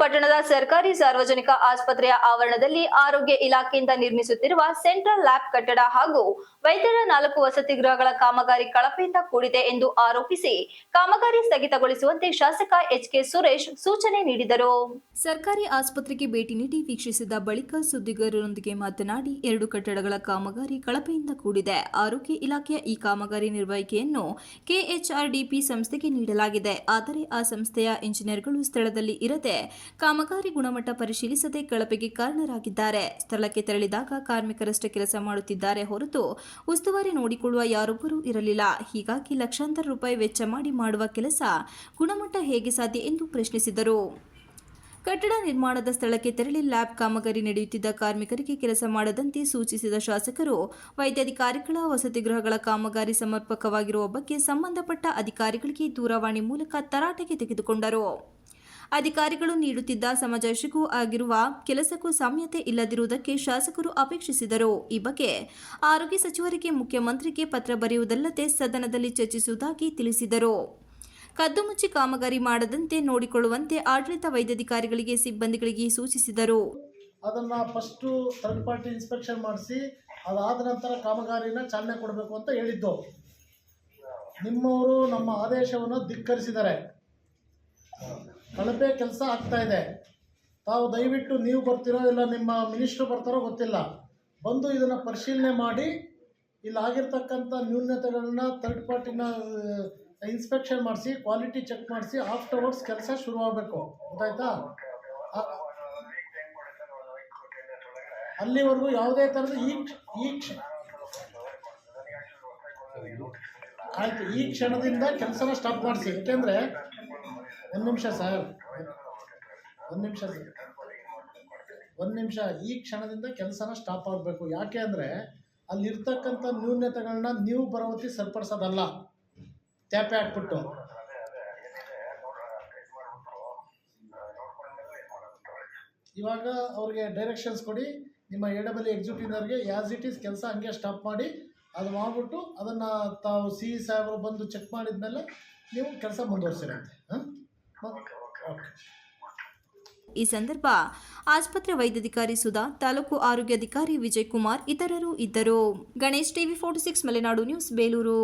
ಪಟ್ಟಣದ ಸರ್ಕಾರಿ ಸಾರ್ವಜನಿಕ ಆಸ್ಪತ್ರೆಯ ಆವರಣದಲ್ಲಿ ಆರೋಗ್ಯ ಇಲಾಖೆಯಿಂದ ನಿರ್ಮಿಸುತ್ತಿರುವ ಸೆಂಟ್ರಲ್ ಲ್ಯಾಬ್ ಕಟ್ಟಡ ಹಾಗೂ ವೈದ್ಯರ ನಾಲ್ಕು ವಸತಿ ಗೃಹಗಳ ಕಾಮಗಾರಿ ಕಳಪೆಯಿಂದ ಕೂಡಿದೆ ಎಂದು ಆರೋಪಿಸಿ ಕಾಮಗಾರಿ ಸ್ಥಗಿತಗೊಳಿಸುವಂತೆ ಶಾಸಕ ಎಚ್ ಕೆ ಸುರೇಶ್ ಸೂಚನೆ ನೀಡಿದರು. ಸರ್ಕಾರಿ ಆಸ್ಪತ್ರೆಗೆ ಭೇಟಿ ನೀಡಿ ವೀಕ್ಷಿಸಿದ ಬಳಿಕ ಸುದ್ದಿಗಾರರೊಂದಿಗೆ ಮಾತನಾಡಿ ಎರಡು ಕಟ್ಟಡಗಳ ಕಾಮಗಾರಿ ಕಳಪೆಯಿಂದ ಕೂಡಿದೆ. ಆರೋಗ್ಯ ಇಲಾಖೆಯ ಈ ಕಾಮಗಾರಿ ನಿರ್ವಹಿಕೆಯನ್ನು ಕೆಎಚ್ಆರ್ಡಿಪಿ ಸಂಸ್ಥೆಗೆ ನೀಡಲಾಗಿದೆ. ಆದರೆ ಆ ಸಂಸ್ಥೆಯ ಇಂಜಿನಿಯರ್ಗಳು ಸ್ಥಳದಲ್ಲಿ ಇರದೆ ಕಾಮಗಾರಿ ಗುಣಮಟ್ಟ ಪರಿಶೀಲಿಸದೆ ಕಳಪೆಗೆ ಕಾರಣರಾಗಿದ್ದಾರೆ. ಸ್ಥಳಕ್ಕೆ ತೆರಳಿದಾಗ ಕಾರ್ಮಿಕರಷ್ಟೇ ಕೆಲಸ ಮಾಡುತ್ತಿದ್ದಾರೆ ಹೊರತು ಉಸ್ತುವಾರಿ ನೋಡಿಕೊಳ್ಳುವ ಯಾರೊಬ್ಬರೂ ಇರಲಿಲ್ಲ. ಹೀಗಾಗಿ ಲಕ್ಷಾಂತರ ರೂಪಾಯಿ ವೆಚ್ಚ ಮಾಡಿ ಮಾಡುವ ಕೆಲಸ ಗುಣಮಟ್ಟ ಹೇಗೆ ಸಾಧ್ಯ ಎಂದು ಪ್ರಶ್ನಿಸಿದರು. ಕಟ್ಟಡ ನಿರ್ಮಾಣದ ಸ್ಥಳಕ್ಕೆ ತೆರಳಿ ಲ್ಯಾಬ್ ಕಾಮಗಾರಿ ನಡೆಯುತ್ತಿದ್ದ ಕಾರ್ಮಿಕರಿಗೆ ಕೆಲಸ ಮಾಡದಂತೆ ಸೂಚಿಸಿದ ಶಾಸಕರು, ವೈದ್ಯಾಧಿಕಾರಿಗಳ, ವಸತಿ ಗೃಹಗಳ ಕಾಮಗಾರಿ ಸಮರ್ಪಕವಾಗಿರುವ ಬಗ್ಗೆ ಸಂಬಂಧಪಟ್ಟ ಅಧಿಕಾರಿಗಳಿಗೆ ದೂರವಾಣಿ ಮೂಲಕ ತರಾಟೆಗೆ ತೆಗೆದುಕೊಂಡರು. ಅಧಿಕಾರಿಗಳು ನೀಡುತ್ತಿದ್ದ ಸಮಜಾಯಿಷಿಗೂ ಆಗಿರುವ ಕೆಲಸಕ್ಕೂ ಸಾಮ್ಯತೆ ಇಲ್ಲದಿರುವುದಕ್ಕೆ ಶಾಸಕರು ಅಪೇಕ್ಷಿಸಿದರು. ಈ ಬಗ್ಗೆ ಆರೋಗ್ಯ ಸಚಿವರಿಗೆ, ಮುಖ್ಯಮಂತ್ರಿಗೆ ಪತ್ರ ಬರೆಯುವುದಲ್ಲದೆ ಸದನದಲ್ಲಿ ಚರ್ಚಿಸುವುದಾಗಿ ತಿಳಿಸಿದರು. ಕದ್ದು ಮುಚ್ಚಿ ಕಾಮಗಾರಿ ಮಾಡದಂತೆ ನೋಡಿಕೊಳ್ಳುವಂತೆ ಆಡಳಿತ ವೈದ್ಯಾಧಿಕಾರಿಗಳಿಗೆ, ಸಿಬ್ಬಂದಿಗಳಿಗೆ ಸೂಚಿಸಿದರು. ಅದನ್ನ ಫಸ್ಟ್ ಥರ್ಡ್ ಪಾರ್ಟಿ ಇನ್ಸ್ಪೆಕ್ಷನ್ ಮಾಡಿಸಿ, ಅದಾದ ನಂತರ ಕಾಮಗಾರಿನ ಚಾಲನೆ ಕೊಡಬೇಕು ಅಂತ ಹೇಳಿದ್ದು. ನಿಮ್ಮವರು ನಮ್ಮ ಆದೇಶವನ್ನು ಧಿಕ್ಕರಿಸಿದ್ದಾರೆ. ಕಳಪೆ ಕೆಲಸ ಆಗ್ತಾ ಇದೆ. ತಾವು ದಯವಿಟ್ಟು ನೀವು ಬರ್ತೀರೋ ಇಲ್ಲ ನಿಮ್ಮ ಮಿನಿಸ್ಟ್ರು ಬರ್ತಾರೋ ಗೊತ್ತಿಲ್ಲ. ಬಂದು ಇದನ್ನು ಪರಿಶೀಲನೆ ಮಾಡಿ, ಇಲ್ಲಿ ಆಗಿರ್ತಕ್ಕಂಥ ನ್ಯೂನತೆಗಳನ್ನ ಥರ್ಡ್ ಪಾರ್ಟಿನ ಇನ್ಸ್ಪೆಕ್ಷನ್ ಮಾಡಿಸಿ ಕ್ವಾಲಿಟಿ ಚೆಕ್ ಮಾಡಿಸಿ ಆಫ್ಟರ್ವರ್ಡ್ಸ್ ಕೆಲಸ ಶುರುವಾಗಬೇಕು ಗೊತ್ತಾಯ್ತಾ? ಅಲ್ಲಿವರೆಗೂ ಯಾವುದೇ ಥರದ ಈ ಈ ಆಯ್ತು, ಈ ಕ್ಷಣದಿಂದ ಕೆಲಸನ ಸ್ಟಾಪ್ ಮಾಡಿಸಿ. ಯಾಕೆಂದರೆ ಒಂದು ನಿಮಿಷ ಸರ್ ಒಂದು ನಿಮಿಷ ಸರ್ ಒಂದು ನಿಮಿಷ, ಈ ಕ್ಷಣದಿಂದ ಕೆಲಸನ ಸ್ಟಾಪ್ ಆಗಬೇಕು. ಯಾಕೆ ಅಂದರೆ ಅಲ್ಲಿರ್ತಕ್ಕಂಥ ನ್ಯೂನ್ಯತೆಗಳನ್ನ ನೀವು ಬರವತ್ತಿ ಸರಿಪಡಿಸೋದಲ್ಲ. ತ್ಯಾಪೆ ಹಾಕ್ಬಿಟ್ಟು. ಇವಾಗ ಅವ್ರಿಗೆ ಡೈರೆಕ್ಷನ್ಸ್ ಕೊಡಿ. ನಿಮ್ಮ ಎಡಬಲಿ ಡಬಲ್ ಎಕ್ಸಿಕ್ಯೂಟಿವ್ನವ್ರಿಗೆ ಯಾಸ್ ಇಟ್ ಈಸ್ ಕೆಲಸ ಹಂಗೆ ಸ್ಟಾಪ್ ಮಾಡಿ. ಅದು ಮಾಡಿಬಿಟ್ಟು ಅದನ್ನು ತಾವು ಸಿ ಇ ಸಾಹೇಬರು ಬಂದು ಚೆಕ್ ಮಾಡಿದ್ಮೇಲೆ ನೀವು ಕೆಲಸ ಮುಂದುವರಿಸಿರಂತೆ. ಹಾಂ ಈ ಸಂದರ್ಭ ಆಸ್ಪತ್ರೆ ವೈದ್ಯಾಧಿಕಾರಿ ಸುಧಾ, ತಾಲೂಕು ಆರೋಗ್ಯಾಧಿಕಾರಿ ವಿಜಯ್ ಕುಮಾರ್, ಇತರರು ಇದ್ದರು. Ganesh TV forty six, Malenadu news, Beluru.